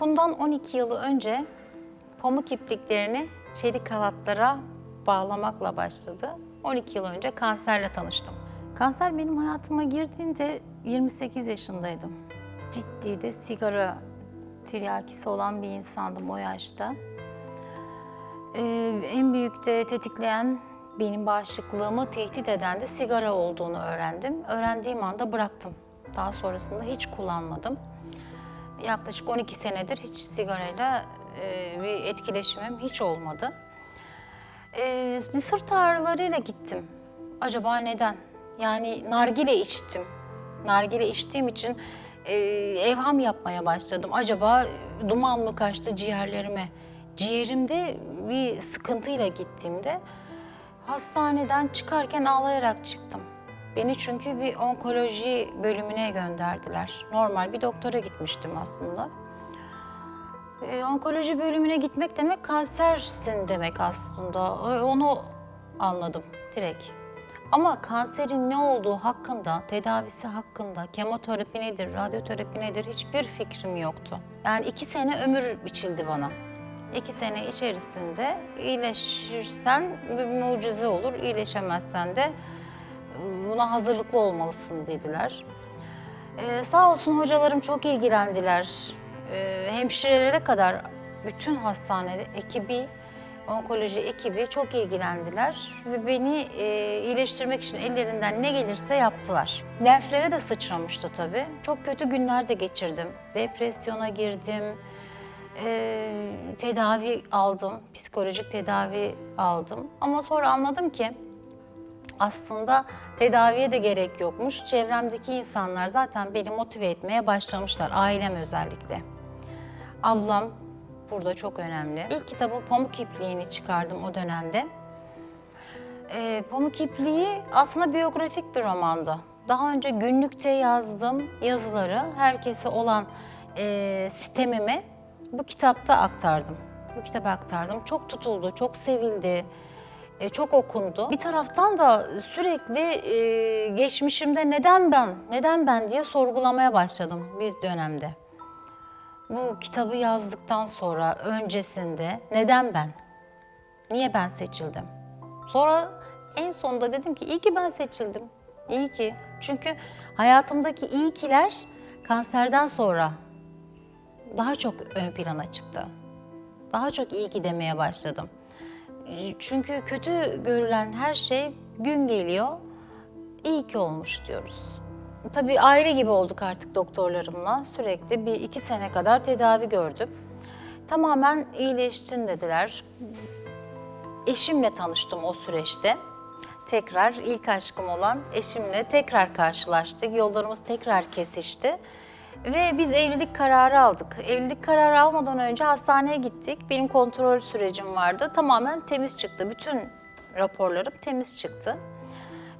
Bundan 12 yıl önce pamuk ipliklerini çelik halatlara bağlamakla başladı. 12 yıl önce kanserle tanıştım. Kanser benim hayatıma girdiğinde 28 yaşındaydım. Ciddi de sigara tiryakisi olan bir insandım o yaşta. Ee, en büyük de tetikleyen benim bağışıklığımı tehdit eden de sigara olduğunu öğrendim. Öğrendiğim anda bıraktım. Daha sonrasında hiç kullanmadım. Yaklaşık 12 senedir hiç sigarayla e, bir etkileşimim hiç olmadı. E, bir sırt ağrılarıyla gittim. Acaba neden? Yani nargile içtim. Nargile içtiğim için e, evham yapmaya başladım. Acaba duman mı kaçtı ciğerlerime? Ciğerimde bir sıkıntıyla gittiğimde hastaneden çıkarken ağlayarak çıktım. Beni çünkü bir onkoloji bölümüne gönderdiler. Normal bir doktora gitmiştim aslında. Ee, onkoloji bölümüne gitmek demek kansersin demek aslında. Ee, Onu anladım direkt. Ama kanserin ne olduğu hakkında, tedavisi hakkında, kemoterapi nedir, radyoterapi nedir hiçbir fikrim yoktu. Yani iki sene ömür biçildi bana. İki sene içerisinde iyileşirsen bir mucize olur, iyileşemezsen de buna hazırlıklı olmalısın dediler. Ee, sağ olsun hocalarım çok ilgilendiler. Ee, hemşirelere kadar bütün hastane ekibi, onkoloji ekibi çok ilgilendiler ve beni e, iyileştirmek için ellerinden ne gelirse yaptılar. Lenflere de sıçramıştı tabii. Çok kötü günler de geçirdim. Depresyona girdim. Ee, tedavi aldım, psikolojik tedavi aldım. Ama sonra anladım ki aslında tedaviye de gerek yokmuş. Çevremdeki insanlar zaten beni motive etmeye başlamışlar, ailem özellikle. Ablam burada çok önemli. İlk kitabı Pamuk İpliği'ni çıkardım o dönemde. Ee, Pamuk İpliği aslında biyografik bir romandı. Daha önce günlükte yazdığım yazıları herkese olan e, sitemimi bu kitapta aktardım. Bu kitaba aktardım. Çok tutuldu, çok sevildi, e, çok okundu. Bir taraftan da sürekli e, geçmişimde neden ben, neden ben diye sorgulamaya başladım bir dönemde. Bu kitabı yazdıktan sonra öncesinde neden ben? Niye ben seçildim? Sonra en sonunda dedim ki iyi ki ben seçildim. İyi ki. Çünkü hayatımdaki iyi kiler kanserden sonra daha çok ön plana çıktı. Daha çok iyi ki demeye başladım. Çünkü kötü görülen her şey gün geliyor, iyi ki olmuş diyoruz. Tabii aile gibi olduk artık doktorlarımla. Sürekli bir iki sene kadar tedavi gördüm. Tamamen iyileştin dediler. Eşimle tanıştım o süreçte. Tekrar ilk aşkım olan eşimle tekrar karşılaştık. Yollarımız tekrar kesişti. Ve biz evlilik kararı aldık. Evlilik kararı almadan önce hastaneye gittik. Benim kontrol sürecim vardı. Tamamen temiz çıktı. Bütün raporlarım temiz çıktı.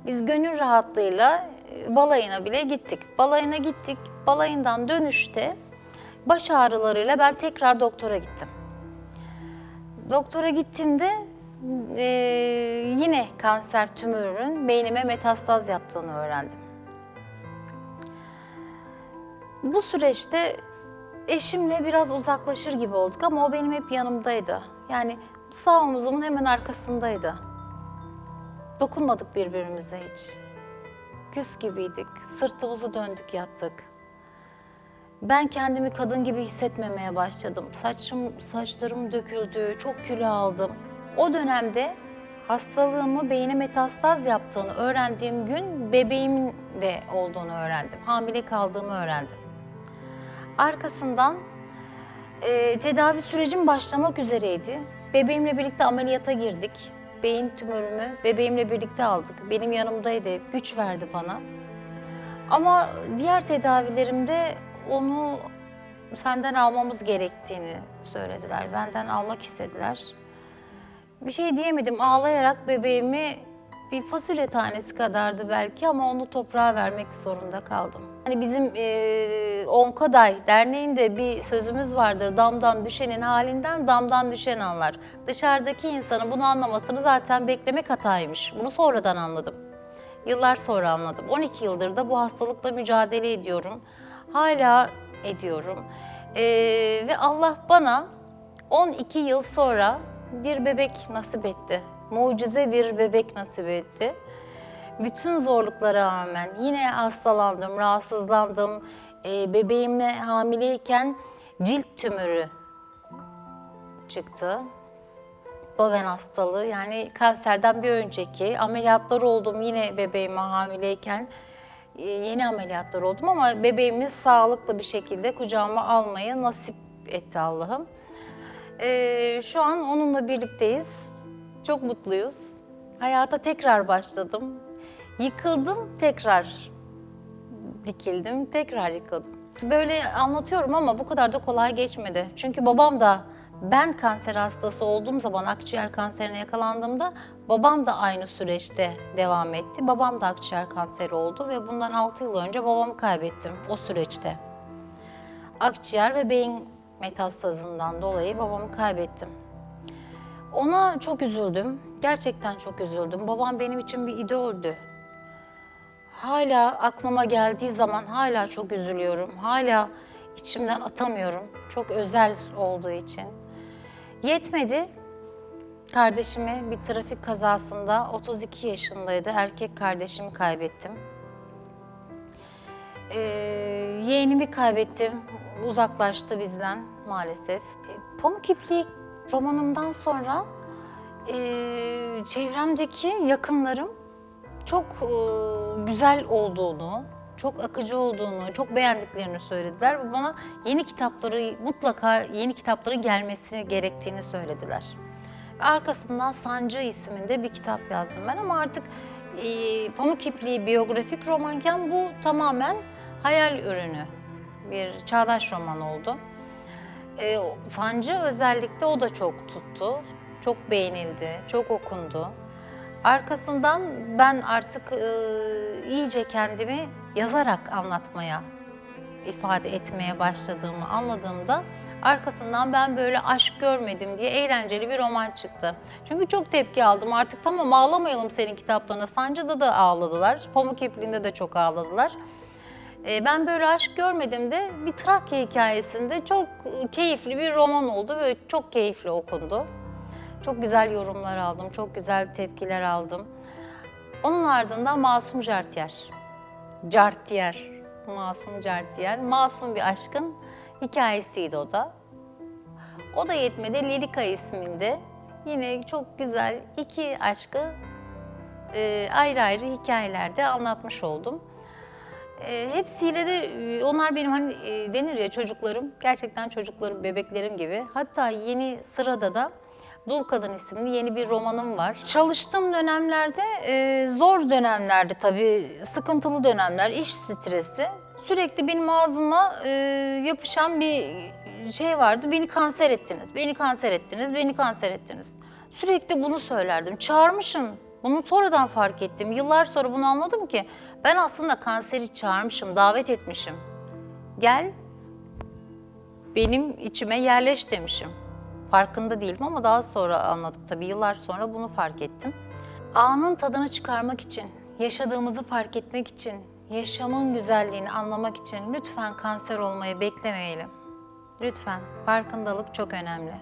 Biz gönül rahatlığıyla e, balayına bile gittik. Balayına gittik. Balayından dönüşte baş ağrılarıyla ben tekrar doktora gittim. Doktora gittiğimde e, yine kanser tümörünün beynime metastaz yaptığını öğrendim. Bu süreçte eşimle biraz uzaklaşır gibi olduk ama o benim hep yanımdaydı. Yani sağ omuzumun hemen arkasındaydı. Dokunmadık birbirimize hiç. Küs gibiydik, sırtımızı döndük yattık. Ben kendimi kadın gibi hissetmemeye başladım. Saçım, saçlarım döküldü, çok kilo aldım. O dönemde hastalığımı beyne metastaz yaptığını öğrendiğim gün bebeğimin de olduğunu öğrendim. Hamile kaldığımı öğrendim. Arkasından e, tedavi sürecim başlamak üzereydi. Bebeğimle birlikte ameliyata girdik. Beyin tümörümü bebeğimle birlikte aldık. Benim yanımdaydı, güç verdi bana. Ama diğer tedavilerimde onu senden almamız gerektiğini söylediler. Benden almak istediler. Bir şey diyemedim. Ağlayarak bebeğimi bir fasulye tanesi kadardı belki ama onu toprağa vermek zorunda kaldım. Hani bizim e, Onkaday Derneği'nde bir sözümüz vardır. Damdan düşenin halinden damdan düşen anlar. Dışarıdaki insanın bunu anlamasını zaten beklemek hataymış. Bunu sonradan anladım. Yıllar sonra anladım. 12 yıldır da bu hastalıkla mücadele ediyorum. Hala ediyorum. Ee, ve Allah bana 12 yıl sonra bir bebek nasip etti. Mucize bir bebek nasip etti. Bütün zorluklara rağmen yine hastalandım, rahatsızlandım. Ee, bebeğimle hamileyken cilt tümörü çıktı. Boven hastalığı yani kanserden bir önceki ameliyatlar oldum yine bebeğime hamileyken e, yeni ameliyatlar oldum ama bebeğimiz sağlıklı bir şekilde kucağıma almayı nasip etti Allah'ım. E, şu an onunla birlikteyiz. Çok mutluyuz. Hayata tekrar başladım. Yıkıldım, tekrar dikildim, tekrar yıkıldım. Böyle anlatıyorum ama bu kadar da kolay geçmedi. Çünkü babam da ben kanser hastası olduğum zaman akciğer kanserine yakalandığımda babam da aynı süreçte devam etti. Babam da akciğer kanseri oldu ve bundan 6 yıl önce babamı kaybettim o süreçte. Akciğer ve beyin metastazından dolayı babamı kaybettim. Ona çok üzüldüm. Gerçekten çok üzüldüm. Babam benim için bir idoldü. Hala aklıma geldiği zaman hala çok üzülüyorum. Hala içimden atamıyorum. Çok özel olduğu için. Yetmedi. Kardeşimi bir trafik kazasında 32 yaşındaydı. Erkek kardeşimi kaybettim. Ee, yeğenimi kaybettim. Uzaklaştı bizden maalesef. E, Pamuk İplik romanımdan sonra e, çevremdeki yakınlarım çok e, güzel olduğunu, çok akıcı olduğunu, çok beğendiklerini söylediler ve bana yeni kitapları mutlaka yeni kitapların gelmesi gerektiğini söylediler. Arkasından Sancı isminde bir kitap yazdım ben ama artık e, Pamuk İpliği biyografik romanken bu tamamen hayal ürünü. Bir çağdaş roman oldu. E, Sancı özellikle o da çok tuttu. Çok beğenildi, çok okundu. Arkasından ben artık e, iyice kendimi yazarak anlatmaya, ifade etmeye başladığımı anladığımda arkasından ben böyle aşk görmedim diye eğlenceli bir roman çıktı. Çünkü çok tepki aldım artık tamam ağlamayalım senin kitaplarına. Sancı'da da ağladılar, Pamuk İpliği'nde de çok ağladılar. E, ben böyle aşk görmedim de bir Trakya hikayesinde çok keyifli bir roman oldu ve çok keyifli okundu. Çok güzel yorumlar aldım, çok güzel tepkiler aldım. Onun ardından Masum Jartier. Jartier, Masum Jartier. Masum bir aşkın hikayesiydi o da. O da yetmedi, Lilika isminde. Yine çok güzel iki aşkı e, ayrı ayrı hikayelerde anlatmış oldum. E, hepsiyle de e, onlar benim hani e, denir ya çocuklarım, gerçekten çocuklarım, bebeklerim gibi. Hatta yeni sırada da Dul Kadın isimli yeni bir romanım var. Çalıştığım dönemlerde, e, zor dönemlerde tabii, sıkıntılı dönemler, iş stresi. Sürekli benim ağzıma e, yapışan bir şey vardı. Beni kanser ettiniz, beni kanser ettiniz, beni kanser ettiniz. Sürekli bunu söylerdim. Çağırmışım. Bunu sonradan fark ettim. Yıllar sonra bunu anladım ki ben aslında kanseri çağırmışım, davet etmişim. Gel benim içime yerleş demişim. Farkında değilim ama daha sonra anladım tabii. Yıllar sonra bunu fark ettim. Anın tadını çıkarmak için, yaşadığımızı fark etmek için, yaşamın güzelliğini anlamak için lütfen kanser olmayı beklemeyelim. Lütfen farkındalık çok önemli.